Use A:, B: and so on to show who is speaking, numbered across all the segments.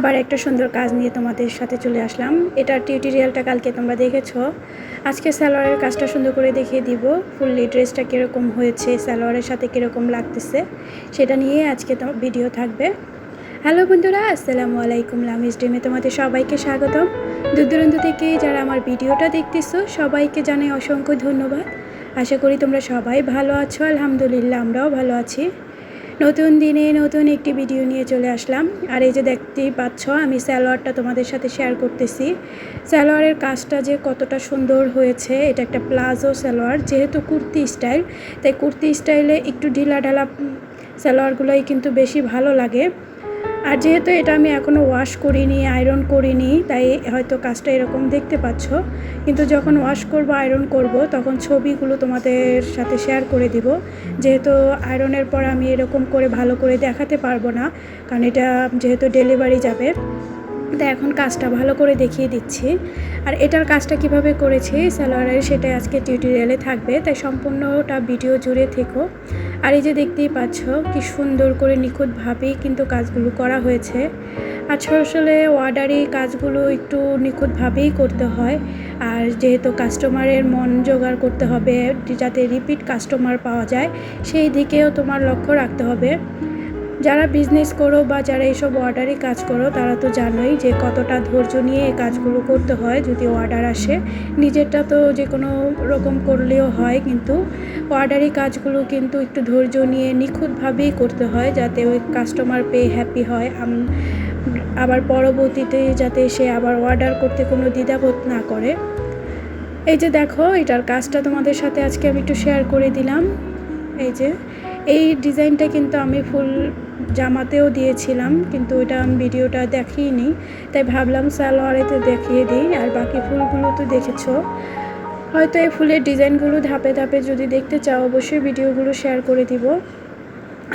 A: আবার একটা সুন্দর কাজ নিয়ে তোমাদের সাথে চলে আসলাম। এটার টিউটোরিয়ালটা কালকে তোমরা দেখেছ। আজকে সালোয়ারের কাজটা সুন্দর করে দেখিয়ে দিব, ফুললি ড্রেসটা কীরকম হয়েছে, সালোয়ারের সাথে কীরকম লাগতেছে, সেটা নিয়ে আজকে তো ভিডিও থাকবে। হ্যালো বন্ধুরা, আসসালামু আলাইকুম লামিস ডিমে তোমাদের সবাইকে স্বাগতম। দূর দূরান্ত থেকে যারা আমার ভিডিওটা দেখতেছো, সবাইকে জানাই অসংখ্য ধন্যবাদ। আশা করি তোমরা সবাই ভালো আছো, আলহামদুলিল্লাহ, আমরাও ভালো আছি। নতুন দিনে নতুন একটি ভিডিও নিয়ে চলে আসলাম। আর এই যে দেখতেই পাচ্ছ, আমি স্যালোয়ারটা তোমাদের সাথে শেয়ার করতেছি। স্যালোয়ারের কাজটা যে কতটা সুন্দর হয়েছে, এটা একটা প্লাজো স্যালোয়ার যেহেতু কুর্তি স্টাইল তাই কুর্তি স্টাইলে একটু ঢিলা ঢালা স্যালোয়ারগুলোই কিন্তু বেশি ভালো লাগে। আর যেহেতু এটা আমি এখনও ওয়াশ করিনি আয়রন করিনি, তাই হয়তো কাজটা এরকম দেখতে পাচ্ছ। কিন্তু যখন ওয়াশ করব আয়রন করব, তখন ছবিগুলো তোমাদের সাথে শেয়ার করে দিব। যেহেতু আয়রনের পর আমি এরকম করে ভালো করে দেখাতে পারব না, কারণ এটা যেহেতু ডেলিভারি যাবে। এখন কাজটা ভালো করে দেখিয়ে দিচ্ছি। আর এটার কাজটা কীভাবে করেছি সালোয়ারের সেটা আজকে টিউটোরিয়ালে থাকবে। তাই সম্পূর্ণটা ভিডিও জুড়ে থেকো। আর এই যে দেখতেই পাচ্ছ, কি সুন্দর করে নিখুঁতভাবেই কিন্তু কাজগুলো করা হয়েছে। আর আসলে অর্ডারি কাজগুলো একটু নিখুঁতভাবেই করতে হয়। আর যেহেতু কাস্টমারের মন জোগাড় করতে হবে, যাতে রিপিট কাস্টমার পাওয়া যায়, সেই দিকেও তোমার লক্ষ্য রাখতে হবে। যারা বিজনেস করো বা যারা এইসব অর্ডারে কাজ করো, তারা তো জানোই যে কতটা ধৈর্য নিয়ে এই কাজগুলো করতে হয় যদি অর্ডার আসে। নিজেরটা তো যে কোনো রকম করলেও হয় কিন্তু অর্ডারি কাজগুলো কিন্তু একটু ধৈর্য নিয়ে নিখুঁতভাবেই করতে হয় যাতে ওই কাস্টমার পেয়ে হ্যাপি হয়। আবার পরবর্তীতে যাতে সে আবার অর্ডার করতে কোনো দ্বিধাবোধ না করে। এই যে দেখো, এটার কাজটা তোমাদের সাথে আজকে আমি একটু শেয়ার করে দিলাম। এই যে এই ডিজাইনটা কিন্তু আমি ফুল জামাতেও দিয়েছিলাম, কিন্তু ওইটা আমি ভিডিওটা দেখিয়ে তাই ভাবলাম সালোয়ারেতে দেখিয়ে দিই, আর বাকি ফুলগুলো তো দেখেছ। হয়তো এই ফুলের ডিজাইনগুলো ধাপে ধাপে যদি দেখতে চাও, অবশ্যই ভিডিওগুলো শেয়ার করে দিব।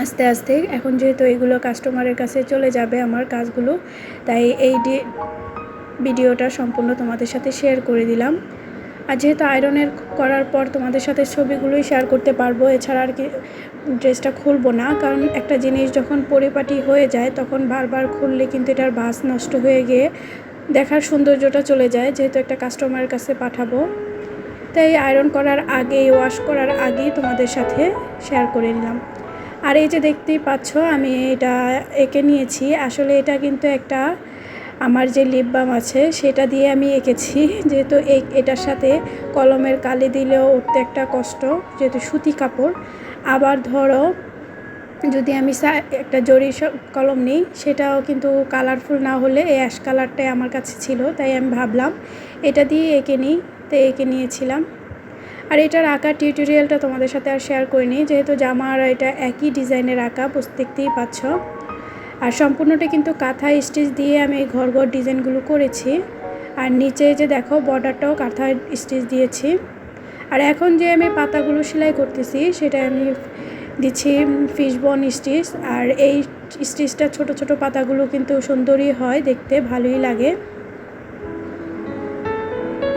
A: আস্তে আস্তে, এখন যেহেতু এগুলো কাস্টমারের কাছে চলে যাবে আমার কাজগুলো, তাই এই ভিডিওটা সম্পূর্ণ তোমাদের সাথে শেয়ার করে দিলাম। আর যেহেতু আয়রনের করার পর তোমাদের সাথে ছবিগুলোই শেয়ার করতে পারব, এছাড়া আর কি ড্রেসটা খুলবো না। কারণ একটা জিনিস যখন পরিপাটি হয়ে যায়, তখন বারবার খুললে কিন্তু এটার বাস নষ্ট হয়ে গিয়ে দেখার সৌন্দর্যটা চলে যায়, যেহেতু একটা কাস্টমারের কাছে পাঠাবো। তাই আয়রন করার আগে ওয়াশ করার আগেই তোমাদের সাথে শেয়ার করে নিলাম। আর এই যে দেখতেই পাচ্ছ, আমি এটা এঁকে নিয়েছি। আসলে এটা কিন্তু একটা আমার যে লিপ বাম আছে, সেটা দিয়ে আমি এঁকেছি। যেহেতু এটার সাথে কলমের কালি দিলেও উঠতে একটা কষ্ট, যেহেতু সুতি কাপড়। আবার ধরো, যদি আমি একটা জরি কলম নিই, সেটাও কিন্তু কালারফুল না হলে এই অ্যাশ কালারটাই আমার কাছে ছিল, তাই আমি ভাবলাম এটা দিয়ে এঁকে নিই, তো এঁকে নিয়েছিলাম। আর এটার আঁকা টিউটোরিয়ালটা তোমাদের সাথে আর শেয়ার করিনি, যেহেতু জামা আর এটা একই ডিজাইনের আঁকা বুঝতে দেখতেই পাচ্ছ। আর সম্পূর্ণটা কিন্তু কাঁথা স্টিচ দিয়ে আমি এই ঘর ঘর ডিজাইনগুলো করেছি। আর নিচে যে দেখো বর্ডারটাও কাঁথা স্টিচ দিয়েছি। আর এখন যে আমি পাতাগুলো সেলাই করতেছি, সেটা আমি দিচ্ছি ফিশবন স্টিচ। আর এই স্টিচটা ছোট ছোট পাতাগুলো কিন্তু সুন্দরই হয়, দেখতে ভালোই লাগে।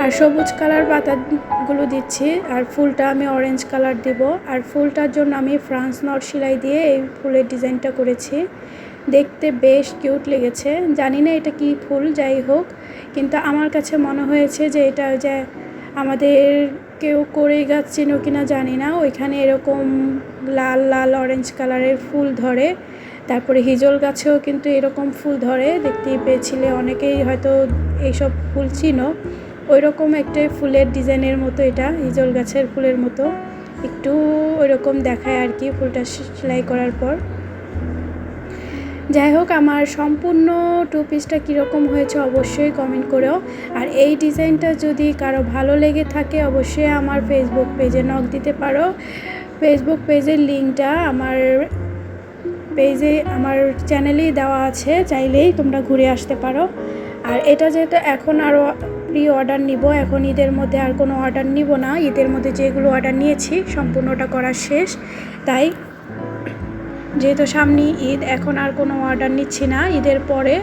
A: আর সবুজ কালার পাতাগুলো দিচ্ছি, আর ফুলটা আমি অরেঞ্জ কালার দেব। আর ফুলটার জন্য আমি ফ্রান্স নট সেলাই দিয়ে এই ফুলের ডিজাইনটা করেছি। দেখতে বেশ কিউট লেগেছে। জানি না এটা কি ফুল, যাই হোক, কিন্তু আমার কাছে মনে হয়েছে যে এটা যে আমাদের কেউ করে গাছ চিনো কিনা জানি না। ওইখানে এরকম লাল লাল অরেঞ্জ কালারের ফুল ধরে, তারপরে হিজল গাছেও কিন্তু এরকম ফুল ধরে। দেখতেই পেয়েছিলে অনেকেই হয়তো এইসব ফুল চিনো। ওই রকম একটা ফুলের ডিজাইনের মতো এটা, হিজল গাছের ফুলের মতো। একটু ওই রকম দেখায় আর কি ফুলটা সেলাই করার পর। যাই হোক, আমার সম্পূর্ণ টু পিসটা কীরকম হয়েছে অবশ্যই কমেন্ট করেও। আর এই ডিজাইনটা যদি কারও ভালো লেগে থাকে, অবশ্যই আমার ফেসবুক পেজে নক দিতে পারো। ফেসবুক পেজের লিঙ্কটা আমার পেজে আমার চ্যানেলেই দেওয়া আছে, চাইলেই তোমরা ঘুরে আসতে পারো। আর এটা যেহেতু এখন আরও প্রি অর্ডার নিব, এখন ঈদের মধ্যে আর কোনো অর্ডার নিব না। ঈদের মধ্যে যেগুলো অর্ডার নিয়েছি, সম্পূর্ণটা করা শেষ। তাই যেহেতু সামনে ঈদ, এখন আর কোনো অর্ডার নিচ্ছি না। ঈদের পরে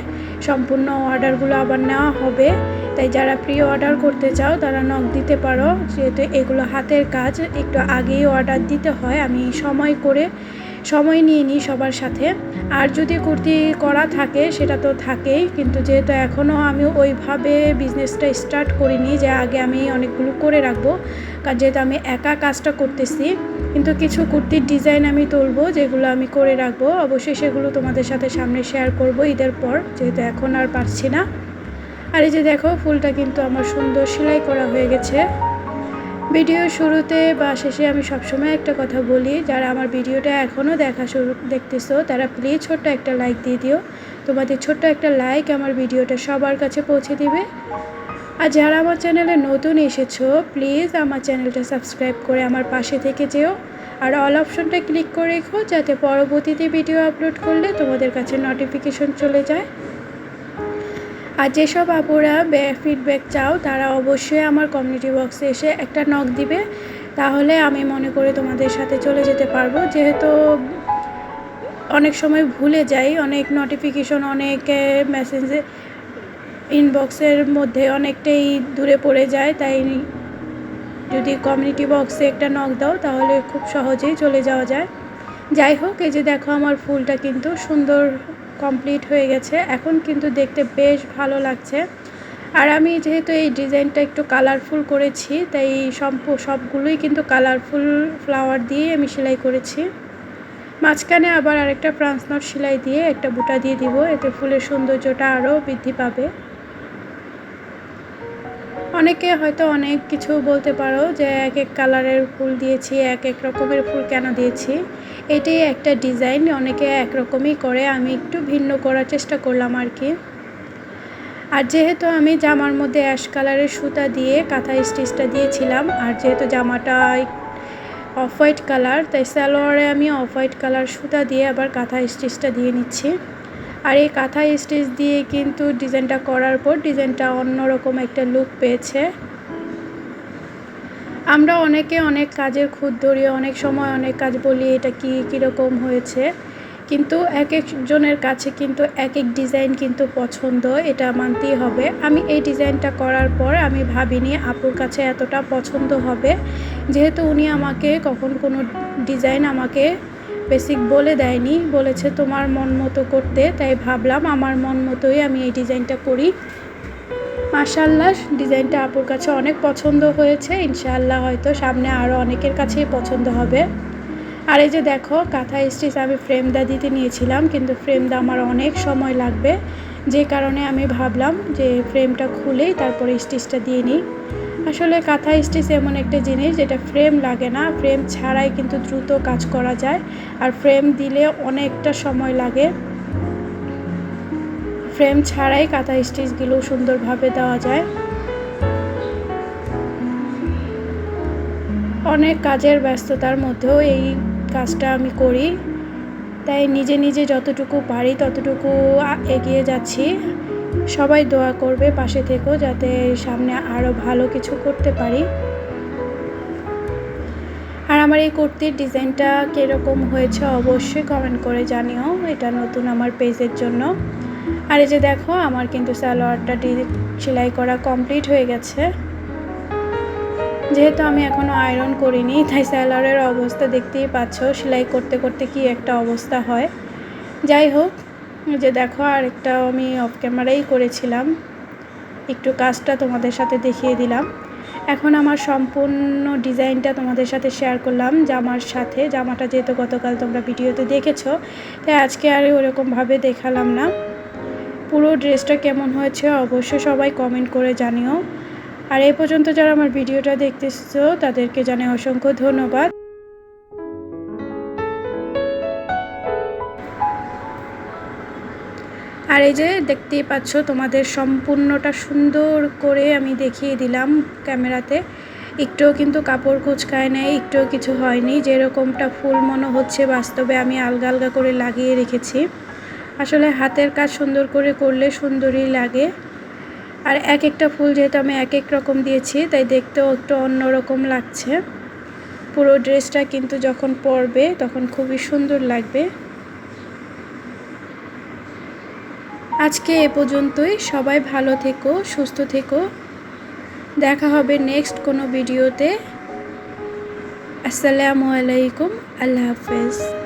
A: সম্পূর্ণ অর্ডারগুলো আবার নেওয়া হবে। তাই যারা প্রি অর্ডার করতে চাও, তারা নখ দিতে পারো। যেহেতু এগুলো হাতের কাজ, একটু আগেই অর্ডার দিতে হয়। আমি সময় করে সময় নিয়ে নিই সবার সাথে। আর যদি কুর্তি করা থাকে, সেটা তো থাকেই। কিন্তু যেহেতু এখনও আমি ওইভাবে বিজনেসটা স্টার্ট করিনি যে আগে আমি অনেকগুলো করে রাখব, কারণ যেহেতু আমি একা কাজটা করতেছি, কিন্তু কিছু কুর্তির ডিজাইন আমি তুলবো, যেগুলো আমি করে রাখব, অবশ্যই সেগুলো তোমাদের সাথে সামনে শেয়ার করব ঈদের পর, যেহেতু এখন আর পারছি না। আর এই যে দেখো, ফুলটা কিন্তু আমার সুন্দর সেলাই করা হয়ে গেছে। ভিডিও শুরুতে বা শেষে আমি সবসময় একটা কথা বলি, যারা আমার ভিডিওটা এখনও দেখা শুরু, দেখতেছো, তারা প্লিজ ছোট্ট একটা লাইক দিয়ে দিও। তোমাদের ছোট্ট একটা লাইক আমার ভিডিওটা সবার কাছে পৌঁছে দিবে। আর যারা আমার চ্যানেলে নতুন এসেছ প্লিজ আমার চ্যানেলটা সাবস্ক্রাইব করে আমার পাশে থেকে যেও। আর অল অপশনটা ক্লিক করে রেখো, যাতে পরবর্তীতে ভিডিও আপলোড করলে তোমাদের কাছে নোটিফিকেশন চলে যায়। আর যেসব আপুরা ফিডব্যাক চাও, তারা অবশ্যই আমার কমিউনিটি বক্সে এসে একটা নক দিবে। তাহলে আমি মনে করি তোমাদের সাথে চলে যেতে পারব। যেহেতু অনেক সময় ভুলে যাই, অনেক নোটিফিকেশন অনেক মেসেজে ইনবক্সের মধ্যে অনেকটাই দূরে পড়ে যায়। তাই যদি কমিউনিটি বক্সে একটা নক দাও, তাহলে খুব সহজেই চলে যাওয়া যায়। যাই হোক, এই যে দেখো আমার ফুলটা কিন্তু সুন্দর কমপ্লিট হয়ে গেছে। এখন কিন্তু দেখতে বেশ ভালো লাগছে। আর আমি যেহেতু এই ডিজাইনটা একটু কালারফুল করেছি, তাই সম্প, সবগুলোই কিন্তু কালারফুল ফ্লাওয়ার দিয়ে আমি সেলাই করেছি। মাঝখানে আবার আরেকটা ফ্রান্স নট সেলাই দিয়ে একটা বুটা দিয়ে দিব, এতে ফুলের সৌন্দর্যটা আরও বৃদ্ধি পাবে। অনেকে হয়তো অনেক কিছু বলতে পারো যে এক এক কালারের ফুল দিয়েছি, এক এক রকমের ফুল কেন দিয়েছি। এটাই একটা ডিজাইন অনেকে একরকমই করে, আমি একটু ভিন্ন করার চেষ্টা করলাম আর কি। আর যেহেতু আমি জামার মধ্যে অ্যাশ কালারের সুতা দিয়ে কাঁথা স্টিচটা দিয়েছিলাম, আর যেহেতু জামাটা অফ হোয়াইট কালার তাই সালোয়ারে আমি অফ হোয়াইট কালার সুতা দিয়ে আবার কাঁথা স্টিচটা দিয়ে নিচ্ছি। আর এই কাঁথা স্টিচ দিয়ে কিন্তু ডিজাইনটা করার পর ডিজাইনটা অন্যরকম একটা লুক পেয়েছে। আমরা অনেকে অনেক কাজের খুদ ধরি অনেক সময় অনেক কাজ বলি, এটা কি, কীরকম হয়েছে। কিন্তু এক একজনের কাছে কিন্তু এক এক ডিজাইন কিন্তু পছন্দ, এটা মানতেই হবে। আমি এই ডিজাইনটা করার পর আমি ভাবিনি আপুর কাছে এতটা পছন্দ হবে। যেহেতু উনি আমাকে কখন কোনো ডিজাইন আমাকে বেসিক বলে দেয়নি, বলেছে তোমার মন মতো করতে, তাই ভাবলাম আমার মন মতোই আমি এই ডিজাইনটা করি। মাশাল্লাহ ডিজাইনটা আপুর কাছে অনেক পছন্দ হয়েছে। ইনশাআল্লাহ হয়তো সামনে আরও অনেকের কাছেই পছন্দ হবে। আর এই যে দেখো, কাঁথা স্টিচ আমি ফ্রেমদা দিতে নিয়েছিলাম, কিন্তু ফ্রেমদা আমার অনেক সময় লাগবে। যে কারণে আমি ভাবলাম যে ফ্রেমটা খুলেই তারপরে স্টিচটা দিয়ে নিই। আসলে কাঁথা স্টিচ এমন একটা জিনিস যেটা ফ্রেম লাগে না ফ্রেম ছাড়াই কিন্তু দ্রুত কাজ করা যায়। আর ফ্রেম দিলে অনেকটা সময় লাগে। ফ্রেম ছাড়াই কাঁথা স্টিচগুলো সুন্দরভাবে দেওয়া যায়। অনেক কাজের ব্যস্ততার মধ্যেও এই কাজটা আমি করি। তাই নিজে নিজে যতটুকু পারি ততটুকু এগিয়ে যাচ্ছি। সবাই দোয়া করবে পাশে থেকেও যাতে সামনে আরও ভালো কিছু করতে পারি। আর আমার এই কুর্তির ডিজাইনটা কীরকম হয়েছে অবশ্যই কমেন্ট করে জানিও। এটা নতুন আমার পেজের জন্য। আর এই যে দেখো, আমার কিন্তু সালোয়ারটা সেলাই করা কমপ্লিট হয়ে গেছে। যেহেতু আমি এখনও আয়রন করিনি, তাই স্যালোয়ারের অবস্থা দেখতেই পাচ্ছ, সেলাই করতে করতে কি একটা অবস্থা হয়। যাই হোক যে দেখো আরেকটা আমি অফ ক্যামেরাই করেছিলাম। একটু কাজটা তোমাদের সাথে দেখিয়ে দিলাম। এখন আমার সম্পূর্ণ ডিজাইনটা তোমাদের সাথে শেয়ার করলাম জামার সাথে। জামাটা যেহেতু গতকাল তোমরা ভিডিওতে দেখেছ, তাই আজকে আর ওরকমভাবে দেখালাম না। পুরো ড্রেসটা কেমন হয়েছে অবশ্যই সবাই কমেন্ট করে জানিও। আর এই পর্যন্ত যারা আমার ভিডিওটা দেখতেছো, তাদেরকে জানাই অসংখ্য ধন্যবাদ। আর এই যে দেখতেই পাচ্ছ, তোমাদের সম্পূর্ণটা সুন্দর করে আমি দেখিয়ে দিলাম ক্যামেরাতে। একটুও কিন্তু কাপড় কুচকায় নেই, একটুও কিছু হয়নি। যেরকমটা ফুল মনে হচ্ছে, বাস্তবে আমি আলগা আলগা করে লাগিয়ে রেখেছি। আসলে হাতের কাজ সুন্দর করে করলে সুন্দরই লাগে। আর এক একটা ফুল যেহেতু আমি এক এক রকম দিয়েছি, তাই দেখতেও একটু অন্যরকম লাগছে। পুরো ড্রেসটা কিন্তু যখন পরবে তখন খুবই সুন্দর লাগবে। আজকে এ পর্যন্তই। সবাই ভালো থেকো, সুস্থ থেকো। দেখা হবে নেক্সট কোনো ভিডিওতে। আসসালামু আলাইকুম। আল্লাহ হাফেজ।